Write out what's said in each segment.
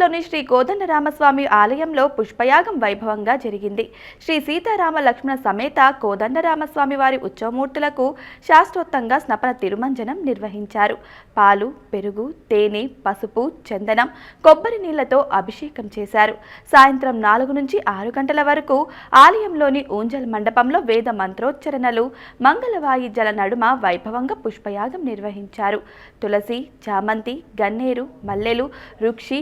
తిరుపతిలోని శ్రీ కోదండరామస్వామి ఆలయంలో పుష్పయాగం వైభవంగా జరిగింది. శ్రీ సీతారామ లక్ష్మణ సమేత కోదండరామస్వామి వారి ఉత్సవమూర్తులకు శాస్త్రోత్తంగా స్నపన తిరుమంజనం నిర్వహించారు. పాలు పెరుగు తేనె పసుపు చందనం కొబ్బరి నీళ్ళతో అభిషేకం చేశారు. సాయంత్రం నాలుగు నుంచి ఆరు గంటల వరకు ఆలయంలోని ఊంజల్ మండపంలో వేద మంత్రోచ్చరణలు మంగళ వాయిద్యాల నడుమ వైభవంగా పుష్పయాగం నిర్వహించారు. తులసి చామంతి గన్నేరు మల్లెలు రుక్షి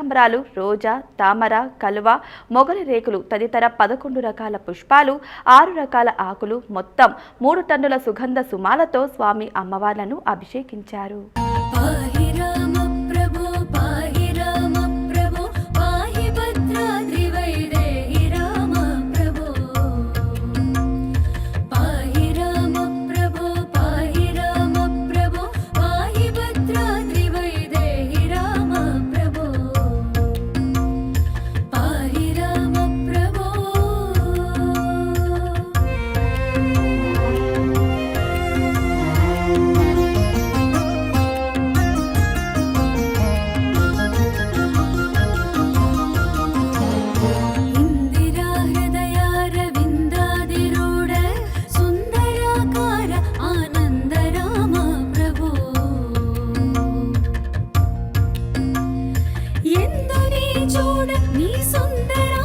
కనకాంబరాలు రోజా తామర కలువ మొగలి రేకులు తదితర పదకొండు రకాల పుష్పాలు ఆరు రకాల ఆకులు మొత్తం మూడు టన్నుల సుగంధ సుమాలతో స్వామి అమ్మవార్లను అభిషేకించారు. చూడ నీ సుందరా